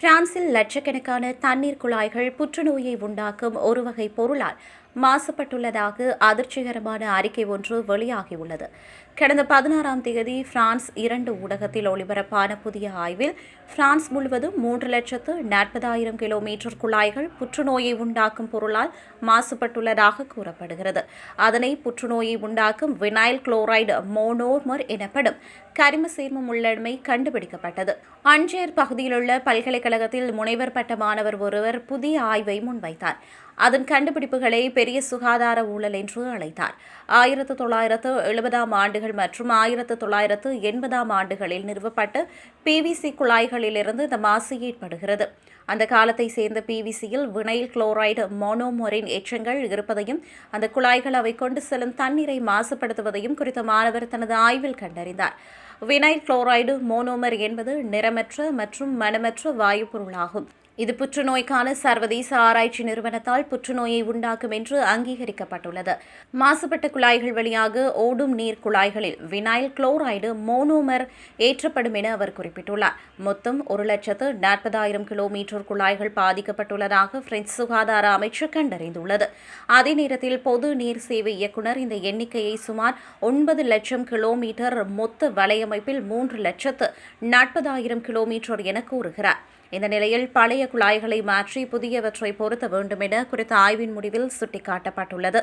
பிரான்சில் லட்சக்கணக்கான தண்ணீர் குழாய்கள் புற்றுநோயை உண்டாக்கும் ஒரு வகை பொருளால் மாசுபட்டுள்ளதாக அதிர்ச்சிகரமான அறிக்கை ஒன்று வெளியாகியுள்ளது. கடந்த பதினாறாம் தேதி பிரான்ஸ் இரண்டு ஊடகத்தில் ஒளிபரப்பான புதிய ஆய்வில் பிரான்ஸ் முழுவதும் மூன்று லட்சத்து நாற்பதாயிரம் கிலோமீட்டர் குழாய்கள் புற்றுநோயை உண்டாக்கும் பொருளால் மாசுபட்டுள்ளதாக கூறப்படுகிறது. அதனை புற்றுநோயை உண்டாக்கும் வினைல் குளோரைடு மோனோர்மர் எனப்படும் கரிம சேர்மம் உள்ளமை கண்டுபிடிக்கப்பட்டது. அஞ்சேர் பகுதியிலுள்ள பல்கலைக்கழகத்தில் முனைவர் பட்ட மாணவர் ஒருவர் புதிய ஆய்வை முன்வைத்தார். அதன் கண்டுபிடிப்புகளை பெரிய சுகாதார ஊழல் என்று அழைத்தார். ஆயிரத்து தொள்ளாயிரத்து எழுபதாம் ஆண்டுகள் மற்றும் ஆயிரத்து தொள்ளாயிரத்து எண்பதாம் ஆண்டுகளில் நிறுவப்பட்ட பிவிசி குழாய்களிலிருந்து இந்த மாசு ஏற்படுகிறது. அந்த காலத்தை சேர்ந்த பிவிசியில் வினைல் குளோரைடு மோனோமோரின் எச்சங்கள் இருப்பதையும் அந்த குழாய்கள் அவை கொண்டு செல்லும் தண்ணீரை மாசுபடுத்துவதையும் குறித்த மாணவர் தனது ஆய்வில் கண்டறிந்தார். வினைல் குளோரைடு மோனோமர் என்பது நிறமற்ற மற்றும் மனமற்ற வாயு பொருளாகும். இது புற்றுநோய்க்கான சர்வதேச ஆராய்ச்சி நிறுவனத்தால் புற்றுநோயை உண்டாக்கும் என்று அங்கீகரிக்கப்பட்டுள்ளது. மாசுபட்ட குழாய்கள் வழியாக ஓடும் நீர் குழாய்களில் வினைல் குளோரைடு மோனோமர் ஏற்றப்படும் என அவர் குறிப்பிட்டுள்ளார். மொத்தம் ஒரு லட்சத்து நாற்பதாயிரம் கிலோமீட்டர் குழாய்கள் பாதிக்கப்பட்டுள்ளதாக பிரெஞ்சு சுகாதார அமைச்சர் கண்டறிந்துள்ளது. அதே நேரத்தில் பொது நீர் சேவை இயக்குநர் இந்த எண்ணிக்கையை சுமார் ஒன்பது லட்சம் கிலோமீட்டர் மொத்த வலையமைப்பில் மூன்று லட்சத்து நாற்பதாயிரம் கிலோமீட்டர் என கூறுகிறார். இந்த நிலையில் பழைய குழாய்களை மாற்றி புதியவற்றை பொருத்த வேண்டும் என குறித்த ஆய்வின் முடிவில் சுட்டிக்காட்டப்பட்டுள்ளது.